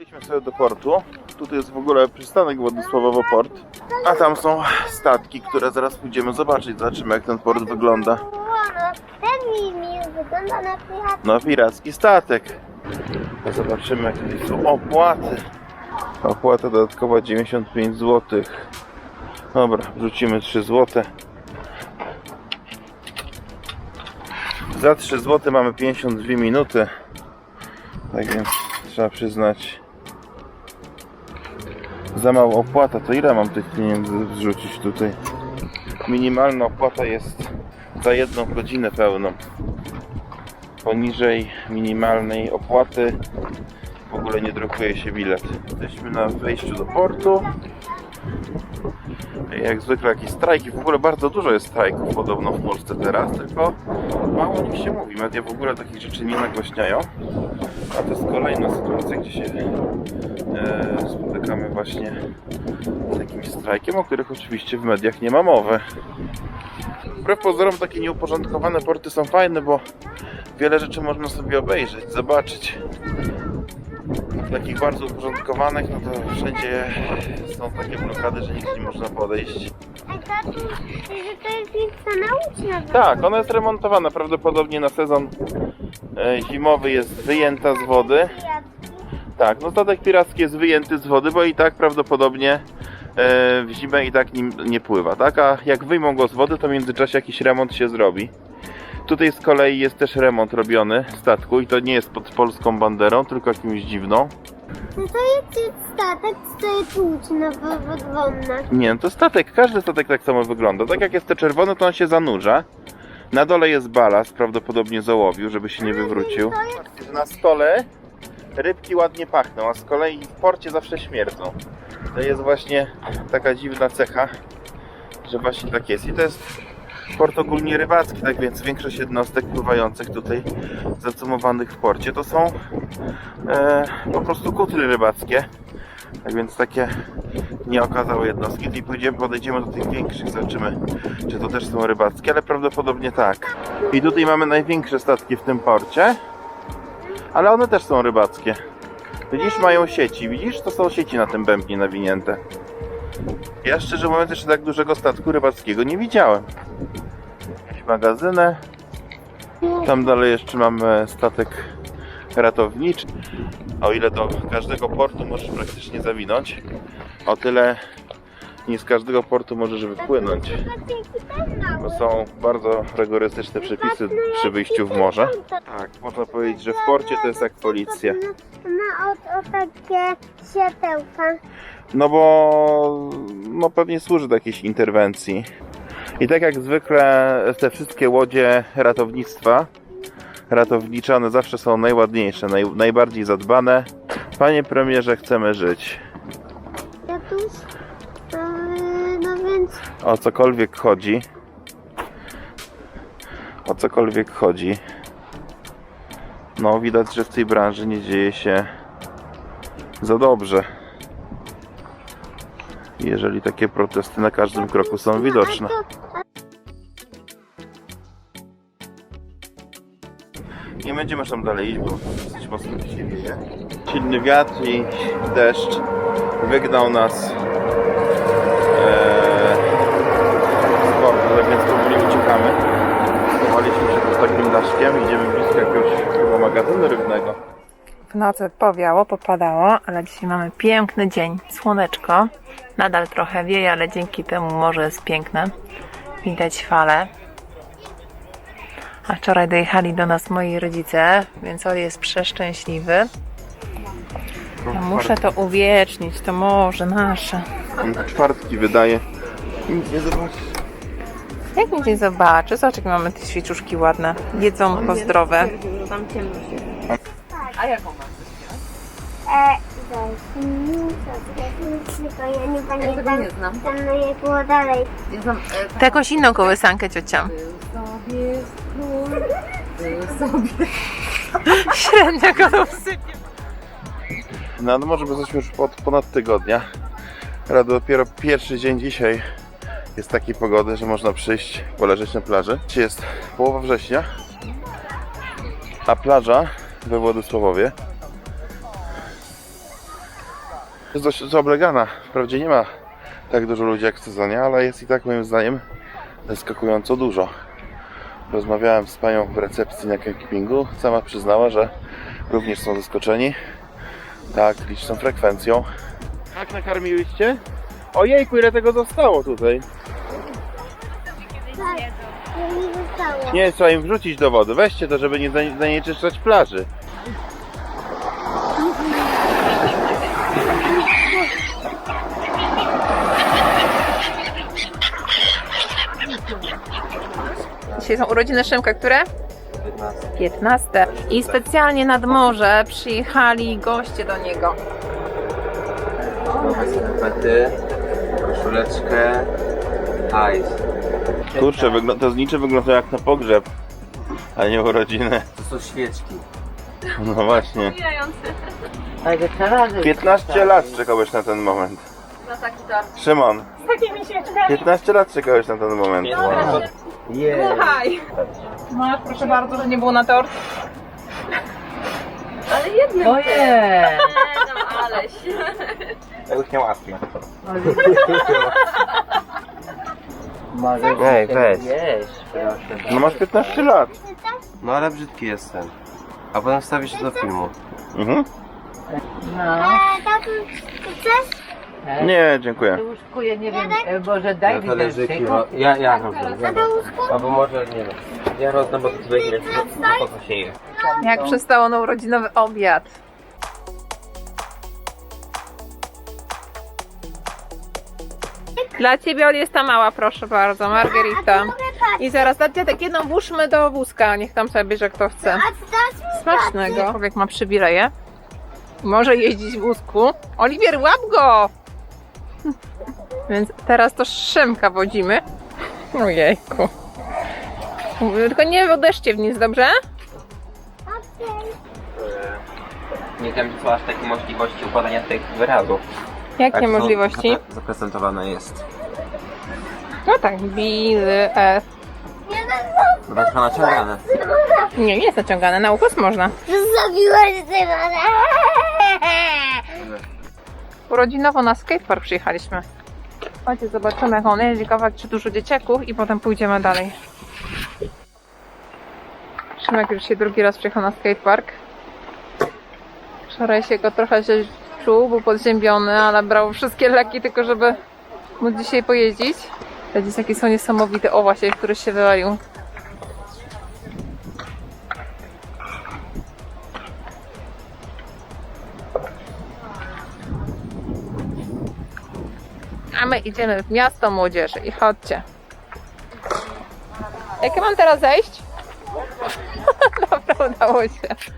Jechaliśmy sobie do portu. Tutaj jest w ogóle przystanek Władysławowo Port. A tam są statki, które zaraz pójdziemy zobaczyć. Zobaczymy jak ten port wygląda. Ten mi, wygląda na pirata. No piracki statek. Zobaczymy jakie są opłaty. Opłata dodatkowa 95 zł. Dobra, wrzucimy 3 zł. Za 3 zł mamy 52 minuty. Tak więc trzeba przyznać. Za mała opłata, to ile mam tych pieniędzy wrzucić tutaj? Minimalna opłata jest za jedną godzinę pełną poniżej minimalnej opłaty w ogóle nie drukuje się bilet. Jesteśmy na wejściu do portu. Jak zwykle jakieś strajki, w ogóle bardzo dużo jest strajków podobno w Polsce teraz, tylko mało o nich się mówi. Media w ogóle takich rzeczy nie nagłaśniają. A to jest kolejna sytuacja, gdzie się e, spotykamy właśnie z jakimś strajkiem, o których oczywiście w mediach nie ma mowy. Wbrew pozorom takie nieuporządkowane porty są fajne, bo wiele rzeczy można sobie obejrzeć, zobaczyć. W takich bardzo uporządkowanych, no to wszędzie są takie blokady, że nigdzie nie można podejść. A to, że to jest miejsce nauczne. Tak, ona jest remontowana prawdopodobnie na sezon e, zimowy jest wyjęta z wody. Tak, no statek piracki jest wyjęty z wody, bo i tak prawdopodobnie e, w zimę i tak nim nie pływa, tak? A jak wyjmą go z wody, to w międzyczasie jakiś remont się zrobi. Tutaj z kolei jest też remont robiony statku i to nie jest pod polską banderą, tylko jakimś dziwną. No to jest statek, to jest łuczna wodna. Nie, no to statek, każdy statek tak samo wygląda. Tak jak jest te czerwone, to on się zanurza. Na dole jest balast, prawdopodobnie z ołowiu, żeby się nie wywrócił. Na stole rybki ładnie pachną, a z kolei w porcie zawsze śmierdzą. To jest właśnie taka dziwna cecha, że właśnie tak jest. I to jest port ogólnie rybacki, tak więc większość jednostek pływających tutaj zacumowanych w porcie to są e, po prostu kutry rybackie. Tak więc takie nieokazałe jednostki. I pójdziemy, podejdziemy do tych większych, zobaczymy, czy to też są rybackie, ale prawdopodobnie tak. I tutaj mamy największe statki w tym porcie, ale one też są rybackie. Widzisz, mają sieci, widzisz? To są sieci na tym bębnie nawinięte. Ja szczerze mówiąc jeszcze tak dużego statku rybackiego nie widziałem. Jakieś magazyny. Tam dalej jeszcze mamy statek ratowniczy. O ile do każdego portu możesz praktycznie zawinąć, o tyle nie z każdego portu możesz wypłynąć. Bo są bardzo rygorystyczne przepisy przy wyjściu w morze. Tak, można powiedzieć, że w porcie to jest jak policja. Ma o, o takie światełka. No bo no pewnie służy do jakiejś interwencji. I tak jak zwykle te wszystkie łodzie ratownictwa ratownicze, one zawsze są najładniejsze, naj, najbardziej zadbane. Panie premierze, chcemy żyć. Tatuś, yy, no więc O cokolwiek chodzi. O cokolwiek chodzi. No, widać, że w tej branży nie dzieje się za dobrze. Jeżeli takie protesty na każdym kroku są widoczne. Nie będziemy tam dalej iść, bo dosyć mocno dzisiaj wieje. Silny wiatr i deszcz wygnał nas eee, z portu, tak więc powoli uciekamy. Schowaliśmy się z takim daszkiem, idziemy blisko jakiegoś chyba magazynu rybnego. W nocy powiało, popadało, ale dzisiaj mamy piękny dzień. Słoneczko. Nadal trochę wieje, ale dzięki temu morze jest piękne. Widać fale. A wczoraj dojechali do nas moi rodzice, więc on jest przeszczęśliwy. Ja muszę to uwiecznić, to morze nasze. Czwartki wydaje. Nic nie zobaczysz. Jak mi nie zobaczy? Zobacz, jakie mamy te świeczuszki ładne. Jedzonko zdrowe. E, zaś, mm, co, tylko ja nie pamiętam, nie znam. tam no jak było dalej. Ja znam e, To jakąś inną kołysankę ciocia. sobie król, był sobie. Średnia go wsypie. No, no może jesteśmy już od ponad tygodnia. Ale dopiero pierwszy dzień dzisiaj jest takiej pogody, że można przyjść, poleżeć na plaży. Dzisiaj jest połowa września, a plaża we Władysławowie Jest dość zaoblegana. Wprawdzie nie ma tak dużo ludzi jak w sezonie, ale jest i tak moim zdaniem zaskakująco dużo. Rozmawiałem z panią w recepcji na kempingu. Sama przyznała, że również są zaskoczeni tak liczną frekwencją. Jak nakarmiłyście? Ojejku, ile tego zostało tutaj? Tak. Nie, trzeba im wrzucić do wody. Weźcie to, żeby nie zanieczyszczać plaży. Dzisiaj są urodziny Szymka, które? 15. I specjalnie nad morze przyjechali goście do niego. Pety, koszuleczkę, hajs. Kurczę, wygl- to znicze wygląda jak na pogrzeb, a nie urodziny. To są świeczki. No właśnie. Ale to razy. 15 lat czekałeś na ten moment. Na taki tort. Szymon. 15 lat czekałeś na ten moment. Jej. Słuchaj. Masz, proszę bardzo, że nie było na tort. Ale jednym. Ojej! No aleś. Ja już nie łapię. Może Ej, weź. Wiesz, proszę. No masz 15 lat. No ale brzydki jestem. A potem wstawisz się do filmu. Mhm. No. Chcesz? Nie, dziękuję. Ja nie wiem, e, może daj Ja mi talerzyki, więcej. ro... ja, ja łóżko? Albo może, nie wiem. Ja rozdam, bo to tutaj nie wiem, po co się je. Jak przystało na urodzinowy obiad. Dla ciebie jest ta mała, proszę bardzo, Margarita. I zaraz, dziadek, jedną włóżmy do wózka, niech tam sobie bierze kto chce. Smacznego. Człowiek ma przywileje. Może jeździć w wózku. Oliwier, łap go! Więc teraz to Szymka wodzimy. Ojejku. Tylko nie odeszcie w nic, dobrze? Okej. Nie wiem, co aż takie możliwości układania tych wyrazów. Jakie Tak, no, możliwości? zapre- Zaprezentowana jest. No tak, Bill, F. Nie że naciągane. Nie, nie jest naciągane, na ukos można. Zabiłaś Tymona. Urodzinowo na skatepark przyjechaliśmy. Chodźcie, zobaczymy jak on jeździ, kawałek czy dużo dzieciaków i potem pójdziemy dalej. Szymek już się drugi raz przyjechał na skatepark. Wczoraj się go trochę źle czuł, był podziębiony, ale brał wszystkie leki tylko żeby móc dzisiaj pojeździć. Te dzieciaki są niesamowite. O właśnie, który się wywalił. A my idziemy w miasto młodzieży i chodźcie. Jakie mam teraz zejść? Dobra, udało się.